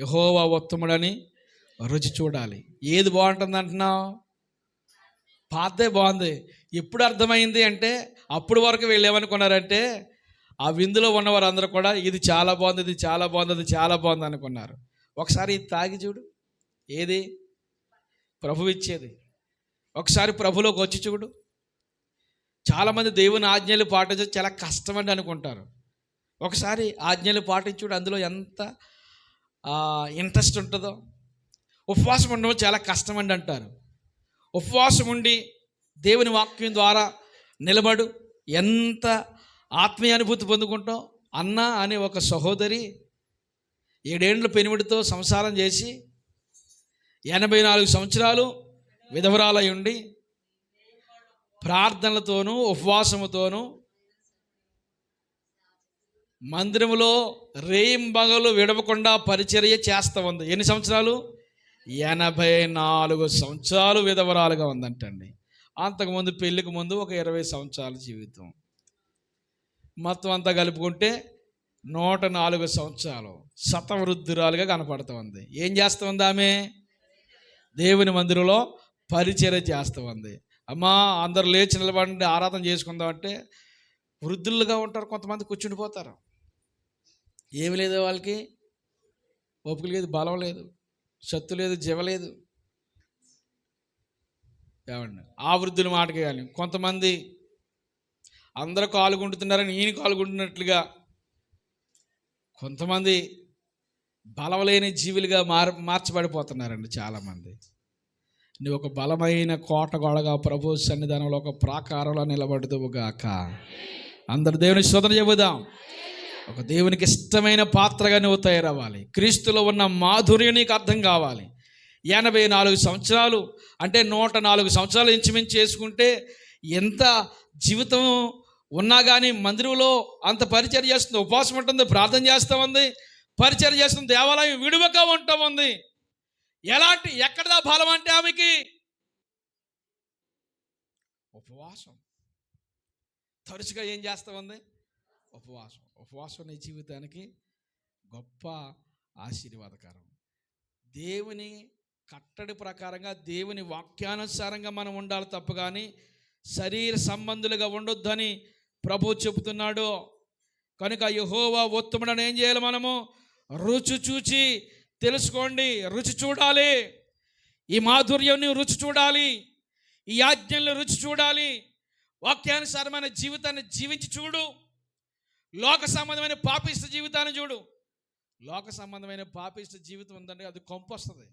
యహోవా ఉత్తముడని రుచి చూడాలి. ఏది బాగుంటుంది అంటున్నావు? పాతే బాగుంది. ఎప్పుడు అర్థమైంది అంటే అప్పుడు వరకు వీళ్ళు ఏమనుకున్నారంటే ఆ విందులో ఉన్నవారు అందరూ కూడా ఇది చాలా బాగుంది ఇది చాలా బాగుంది ఇది చాలా బాగుంది అనుకున్నారు. ఒకసారి ఇది తాగి చూడు. ఏది? ప్రభు ఇచ్చేది. ఒకసారి ప్రభులోకి వచ్చి చూడు. చాలామంది దేవుని ఆజ్ఞలు పాటించడం చాలా కష్టమని అనుకుంటారు. ఒకసారి ఆజ్ఞలు పాటించుడు అందులో ఎంత ఇంట్రెస్ట్ ఉంటుందో? ఉపవాసం ఉండడం చాలా కష్టమండి అంటారు. ఉపవాసం ఉండి దేవుని వాక్యం ద్వారా నిలబడు ఎంత ఆత్మీయ అనుభూతి పొందుకుంటాం? అన్న అనే ఒక సహోదరి ఏడేండ్ల పెనుమిడితో సంసారం చేసి ఎనభై నాలుగు సంవత్సరాలు విధవరాలై ఉండి ప్రార్థనలతోనూ ఉపవాసముతోనూ మందిరంలో రేయింబగలు విడవకుండా పరిచర్య చేస్తూ ఉంది. ఎన్ని సంవత్సరాలు? ఎనభై నాలుగు సంవత్సరాలు విధవరాలుగా ఉందంటండి. అంతకుముందు పెళ్ళికి ముందు ఒక ఇరవై సంవత్సరాల జీవితం. మొత్తం అంతా కలుపుకుంటే నూట నాలుగు సంవత్సరాలు శతవృద్ధురాలుగా కనపడుతూ ఉంది. ఏం చేస్తుంది ఆమె? దేవుని మందిరంలో పరిచర్య చేస్తూ ఉంది. అమ్మా అందరు లేచి నిలబడి ఆరాధన చేసుకుందాం అంటే వృద్ధులుగా ఉంటారు కొంతమంది కూర్చుండిపోతారు. ఏమి లేదు వాళ్ళకి. ఓపిక లేదు బలం లేదు శత్తు లేదు జీవ లేదు. ఏమండి? ఆ వృద్ధుల మాటకి కానీ కొంతమంది అందరూ కాలుగుంటున్నారని ఈయన కాలుగుంటున్నట్లుగా కొంతమంది బలవలేని జీవులుగా మార్ మార్చబడిపోతున్నారండి చాలామంది. నువ్వు ఒక బలమైన కోట గొడగా ప్రభు సన్నిధానంలో ఒక ప్రాకారంలో నిలబడుదువుగాక. అందరు దేవుని శోధన చెబుదాం. ఒక దేవునికి ఇష్టమైన పాత్రగా నువ్వు తయారవ్వాలి. క్రీస్తులో ఉన్న మాధుర్యం నీకు అర్థం కావాలి. ఎనభై నాలుగు సంవత్సరాలు అంటే నూట నాలుగు సంవత్సరాలు ఇంచుమించు చేసుకుంటే ఎంత జీవితం ఉన్నా కానీ మందిరంలో అంత పరిచయం చేస్తుంది. ఉపవాసం ఉంటుంది ప్రార్థన చేస్తూ ఉంది పరిచయం చేస్తుంది దేవాలయం విడువక ఉంటా ఉంది. ఎలాంటి ఎక్కడదా బలం అంటే ఆమెకి? ఉపవాసం. తరచుగా ఏం చేస్తా ఉంది? ఉపవాసం. ఉపవాసం నీ జీవితానికి గొప్ప ఆశీర్వాదకరం. దేవుని కట్టడి ప్రకారంగా దేవుని వాక్యానుసారంగా మనం ఉండాలి తప్ప కానీ శరీర సంబంధులుగా ఉండొద్దని ప్రభు చెబుతున్నాడు. కనుక యహోవా ఉత్తముడని ఏం చేయాలి మనము? రుచి చూచి తెలుసుకోండి రుచి చూడాలి. ఈ మాధుర్యాన్ని రుచి చూడాలి. ఈ ఆజ్ఞల్ని రుచి చూడాలి. వాక్యానుసారమైన జీవితాన్ని జీవించి చూడు. లోక సంబంధమైన పాపిష్ట జీవితాన్ని చూడు. లోక సంబంధమైన పాపిష్ట జీవితం ఉందంటే అది కంపు వస్తుంది.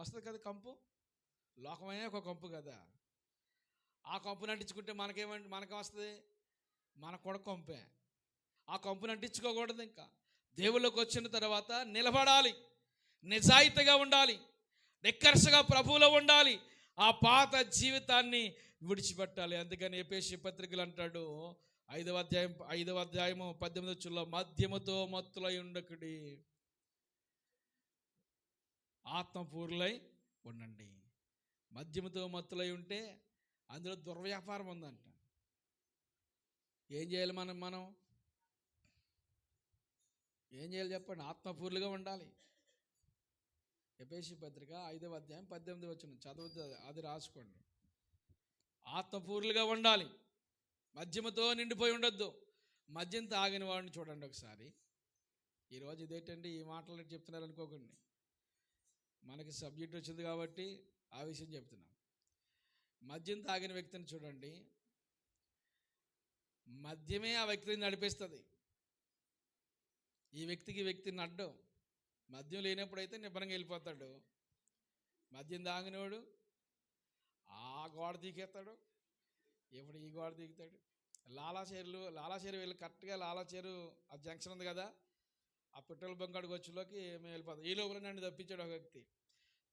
వస్తుంది కదా కంపు? లోకమైన ఒక కంపు కదా. ఆ కంపుని అంటించుకుంటే మనకేమంటే మనకేం వస్తుంది? మన కూడా కంపే. ఆ కంపుని అంటించుకోకూడదు ఇంకా. దేవుళ్ళకి వచ్చిన తర్వాత నిలబడాలి. నిజాయితీగా ఉండాలి. నిక్కర్షగా ప్రభువులో ఉండాలి. ఆ పాత జీవితాన్ని విడిచిపెట్టాలి. అందుకని ఏపేసి పత్రికలు అంటాడు ఐదవ అధ్యాయం ఐదవ అధ్యాయము పద్దెనిమిది చుల్లో మద్యముతో మత్తులై ఉండకుడి. ఆత్మపూర్లై ఉండండి. మద్యముతో మత్తులై ఉంటే అందులో దుర్వ్యాపారం ఉందంట. ఏం చేయాలి మనం మనం? ఏం చేయాలి చెప్పండి? ఆత్మపూర్లుగా ఉండాలి. ఎపేసి పత్రిక ఐదవ అధ్యాయం పద్దెనిమిది వచ్చిన చదువుతుంది అది రాసుకోండి. ఆత్మపూర్లుగా ఉండాలి. మద్యముతో నిండిపోయి ఉండొద్దు. మద్యం తాగిన వాడిని చూడండి ఒకసారి. ఈరోజు ఇదేంటండి? ఈ మాటలు చెప్తున్నారు అనుకోకండి. మనకి సబ్జెక్ట్ వచ్చింది కాబట్టి ఆ విషయం చెప్తున్నాం మద్యం తాగిన వ్యక్తిని చూడండి. మద్యమే ఆ వ్యక్తిని నడిపిస్తుంది. ఈ వ్యక్తికి వ్యక్తిని అడ్డం మద్యం లేనప్పుడైతే నిబ్బరంగా వెళ్ళిపోతాడు. మద్యం తాగినవాడు ఆ గోడ తీకేస్తాడు. ఇప్పుడు ఈ గోడ దిగుతాడు. లాలాచేరులు లాలాచేరు వెళ్ళి కరెక్ట్గా లాలాచేరు ఆ జంక్షన్ ఉంది కదా ఆ పెట్రోల్ బంక్ అడుగు వచ్చేలోకి మేము వెళ్ళిపోతాం. ఈ లోపల నన్ను తప్పించాడు ఒక వ్యక్తి.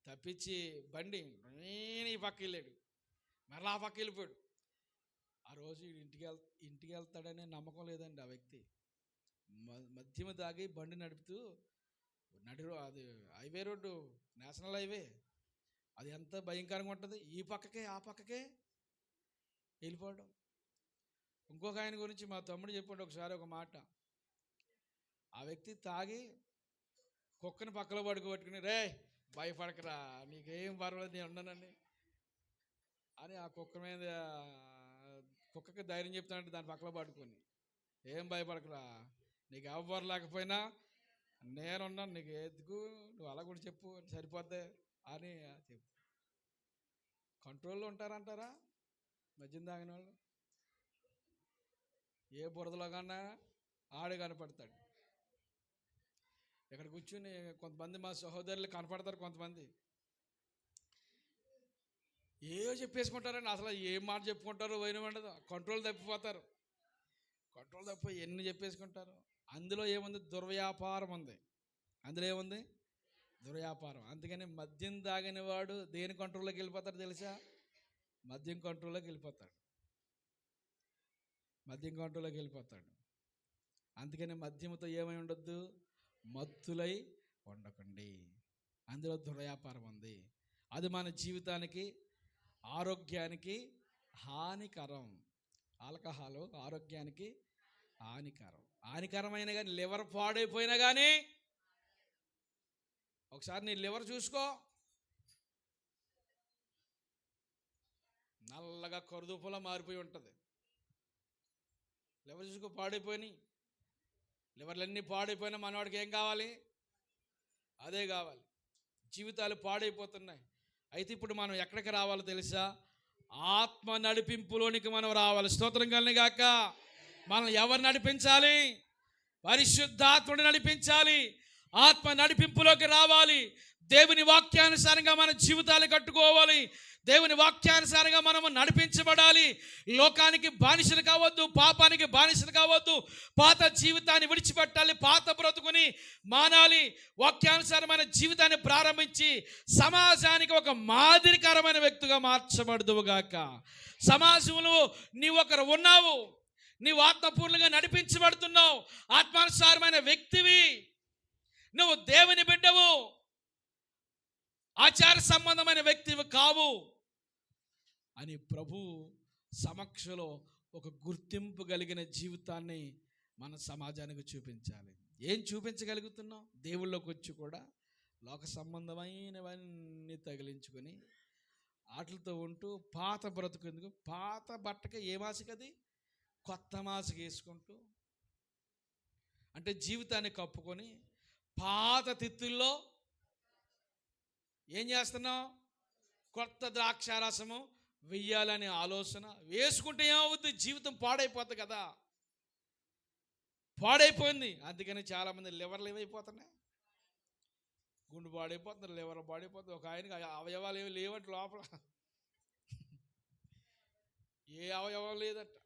తప్పించి బండి నేను ఈ పక్క వెళ్ళాడు. మరలా ఆ పక్క వెళ్ళిపోయాడు. ఆ రోజు ఇంటికి వెళ్ ఇంటికి వెళ్తాడనే నమ్మకం లేదండి ఆ వ్యక్తి. మ- మధ్యమ తాగి బండి నడుపుతూ నడి అది హైవే రోడ్డు నేషనల్ హైవే. అది ఎంత భయంకరంగా ఉంటుంది. ఈ పక్కకే ఆ పక్కకే వెళ్ళిపోవడం. ఇంకొక ఆయన గురించి మా తమ్ముడు చెప్పండి ఒకసారి ఒక మాట. ఆ వ్యక్తి తాగి కుక్కని పక్కలో పడుకోబెట్టుకుని రే భయపడకరా నీకేం పర్వాలేదు నేను ఉన్నానండి. అని ఆ కుక్క మీద కుక్కకి ధైర్యం చెప్తానంటే దాని పక్కలో పడుకొని ఏం భయపడకరా నీకు ఎవ్వరు లేకపోయినా నేనున్నాను నీకు ఎందుకు నువ్వు అలా కూడా చెప్పు సరిపోద్ది అని చెప్పు. కంట్రోల్లో ఉంటారంటారా? మద్యం తాగిన వాళ్ళు? ఏ బురదలో కన్నా ఆడు కనపడతాడు. ఇక్కడ కూర్చుని కొంతమంది మా సహోదరులు కనపడతారు కొంతమంది. ఏవో చెప్పేసుకుంటారండి అసలు ఏం మాట చెప్పుకుంటారో పోయిన ఉండదు. కంట్రోల్ తప్పిపోతారు. కంట్రోల్ తప్పి ఎన్ని చెప్పేసుకుంటారు? అందులో ఏముంది? దుర్వ్యాపారం ఉంది. అందులో ఏముంది? దుర్వ్యాపారం. అందుకని మద్యం తాగిన వాడు దేని కంట్రోల్లోకి వెళ్ళిపోతారు తెలుసా? మద్యం కంట్రోల్లోకి వెళ్ళిపోతాడు. మద్యం కంట్రోల్లోకి వెళ్ళిపోతాడు. అందుకని మద్యముతో ఏమై ఉండొద్దు? మత్తులై ఉండకండి. అందులో దుర్వ్యాపారం ఉంది. అది మన జీవితానికి ఆరోగ్యానికి హానికరం. ఆల్కహాల్ ఆరోగ్యానికి హానికరం. హానికరమైన కానీ లివర్ పాడైపోయినా కానీ ఒకసారి నీ లివర్ చూసుకో. నల్లగా కరుదుపులా మారిపోయి ఉంటుంది. లివర్ చూసుకో పాడైపోయినాయి. లివర్లన్నీ పాడైపోయినా మనవాడికి ఏం కావాలి? అదే కావాలి. జీవితాలు పాడైపోతున్నాయి. అయితే ఇప్పుడు మనం ఎక్కడికి రావాలో తెలుసా? ఆత్మ నడిపింపులోనికి మనం రావాలి. స్తోత్రం కానీ కాక మనం ఎవరు నడిపించాలి? పరిశుద్ధాత్మని నడిపించాలి. ఆత్మ నడిపింపులోకి రావాలి. దేవుని వాక్యానుసారంగా మన జీవితాలు కట్టుకోవాలి. దేవుని వాక్యానుసారంగా మనము నడిపించబడాలి. లోకానికి బానిసలు కావద్దు పాపానికి బానిసలు కావద్దు. పాత జీవితాన్ని విడిచిపెట్టాలి పాత బ్రతుకుని మానాలి. వాక్యానుసారమైన జీవితాన్ని ప్రారంభించి సమాజానికి ఒక మాదిరికరమైన వ్యక్తిగా మార్చబడదువుగాక. సమాజంలో నీవు ఒకరు ఉన్నావు. నీవు ఆత్మపూర్ణంగా నడిపించబడుతున్నావు. ఆత్మానుసారమైన వ్యక్తివి. నువ్వు దేవుని బిడ్డవు. ఆచార సంబంధమైన వ్యక్తివి కావు. అని ప్రభు సమక్షలో ఒక గుర్తింపు కలిగిన జీవితాన్ని మన సమాజానికి చూపించాలి. ఏం చూపించగలుగుతున్నాం? దేవుళ్ళకి వచ్చి కూడా లోక సంబంధమైనవన్నీ తగిలించుకొని వాటితో ఉంటూ పాత బ్రతుకుందుకు? పాత బట్టక ఏ మాసికది? కొత్త మాసిక వేసుకుంటూ అంటే జీవితాన్ని కప్పుకొని పాత తిత్తుల్లో ఏం చేస్తున్నావు? కొత్త ద్రాక్షారసము వెయ్యాలనే ఆలోచన. వేసుకుంటే ఏమవుద్ది? జీవితం పాడైపోతుంది కదా. పాడైపోయింది. అందుకని చాలామంది లివర్లు ఏమైపోతున్నాయి? గుండు పాడైపోతుంది లివర్ పాడైపోతుంది. ఒక ఆయనకి ఆ అవయవాలు ఏమి లేవంట లోపల. ఏ అవయవం లేదట.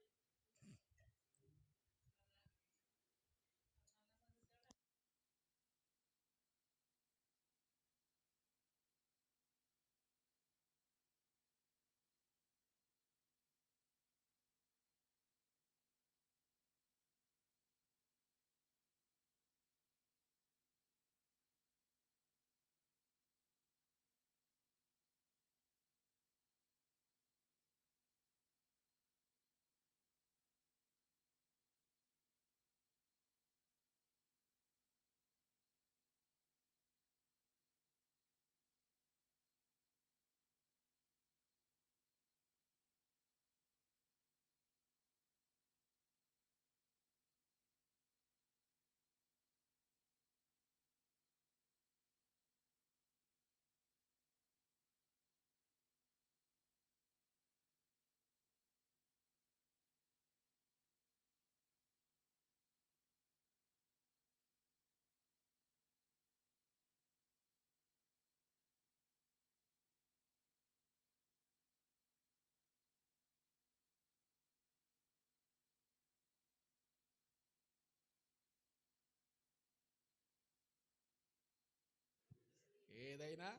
ఏదైనా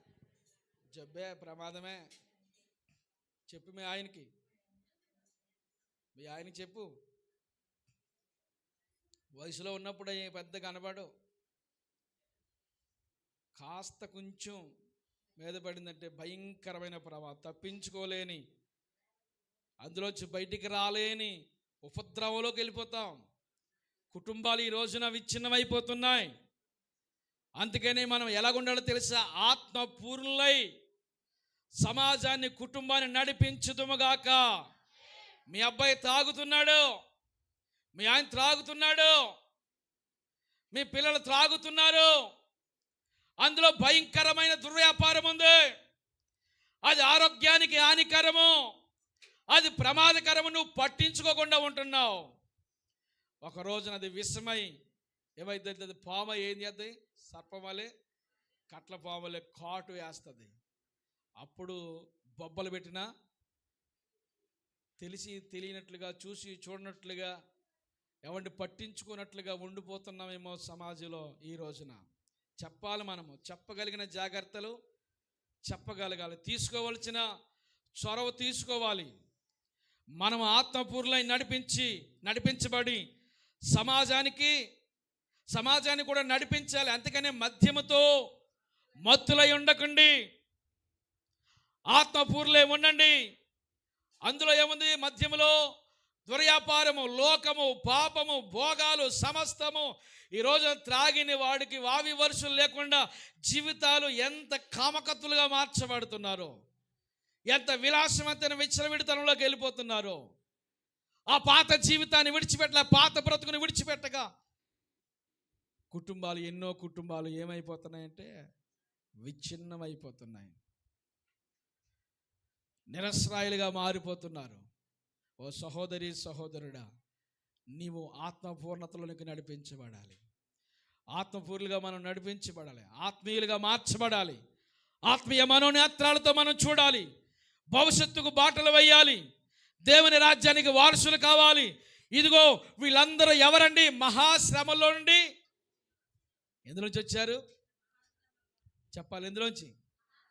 జబ్బే ప్రమాదమే. చెప్పు మీ ఆయనకి. మీ ఆయనకి చెప్పు. వయసులో ఉన్నప్పుడు ఏ పెద్ద కనబడు. కాస్త కొంచెం మీద పడిందంటే భయంకరమైన ప్రమాదం. తప్పించుకోలేని. అందులోంచి బయటికి రాలేని ఉపద్రవంలోకి వెళ్ళిపోతాం. కుటుంబాలు ఈ రోజున విచ్ఛిన్నమైపోతున్నాయి. అందుకని మనం ఎలాగుండాలో తెలుసా? ఆత్మపూర్ణులై సమాజాన్ని కుటుంబాన్ని నడిపించుదుముగాక. మీ అబ్బాయి తాగుతున్నాడు మీ ఆయన త్రాగుతున్నాడు మీ పిల్లలు త్రాగుతున్నారు అందులో భయంకరమైన దుర్వ్యాపారం ఉంది. అది ఆరోగ్యానికి హానికరము అది ప్రమాదకరము నువ్వు పట్టించుకోకుండా ఉంటున్నావు. ఒక రోజున అది విషమై ఏమైతే అది పామ ఏం చేద్దాయి సర్పవలే కట్లపాములే కాటు వేస్తుంది. అప్పుడు బొబ్బలు పెట్టినా తెలిసి తెలియనట్లుగా చూసి చూడనట్లుగా ఎవరిని పట్టించుకున్నట్లుగా ఉండిపోతున్నామేమో సమాజంలో ఈ రోజున. చెప్పాలి మనము చెప్పగలిగిన జాగ్రత్తలు చెప్పగలగాలి. తీసుకోవలసిన చొరవ తీసుకోవాలి. మనం ఆత్మపూర్లై నడిపించి నడిపించబడి సమాజానికి సమాజాన్ని కూడా నడిపించాలి. అందుకనే మద్యముతో మత్తులై ఉండకండి. ఆత్మపూర్లే ఉండండి. అందులో ఏముంది? మధ్యములో దుర్వ్యాపారము లోకము పాపము భోగాలు సమస్తము. ఈరోజు త్రాగిన వాడికి వావి వరుసలు లేకుండా జీవితాలు ఎంత కామకత్తులుగా మార్చబడుతున్నారో. ఎంత విలాసవంతైన విచ్చలవిడితనంలోకి వెళ్ళిపోతున్నారో. ఆ పాత జీవితాన్ని విడిచిపెట్టలే. పాత బ్రతుకుని విడిచిపెట్టగా కుటుంబాలు ఎన్నో కుటుంబాలు ఏమైపోతున్నాయంటే విచ్ఛిన్నమైపోతున్నాయి. నిరస్రాయులుగా మారిపోతున్నారు. ఓ సహోదరి సహోదరుడా నీవు ఆత్మపూర్ణతలోనికి నడిపించబడాలి. ఆత్మపూర్లుగా మనం నడిపించబడాలి. ఆత్మీయులుగా మార్చబడాలి. ఆత్మీయ మనోనేత్రాలతో మనం చూడాలి. భవిష్యత్తుకు బాటలు వేయాలి. దేవుని రాజ్యానికి వారసులు కావాలి. ఇదిగో వీళ్ళందరూ ఎవరండి? మహాశ్రమలో నుండి ఎందులోంచి వచ్చారు? చెప్పాలి ఎందులోంచి?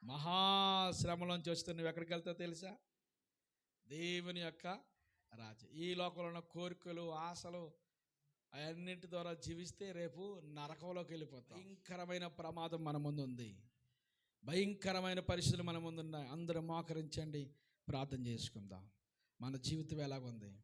మహాశ్రమలోంచి వస్తే నువ్వు ఎక్కడికి వెళ్తావు తెలుసా? దేవుని యొక్క రాజ్యం. ఈ లోకంలో ఉన్న కోరికలు ఆశలు అవన్నింటి ద్వారా జీవిస్తే రేపు నరకంలోకి వెళ్ళిపోతాం. భయంకరమైన ప్రమాదం మన ముందు ఉంది. భయంకరమైన పరిస్థితులు మన ముందు ఉన్నాయి. అందరూ మోకరించండి ప్రార్థన చేసుకుందాం. మన జీవితం ఎలాగుంది?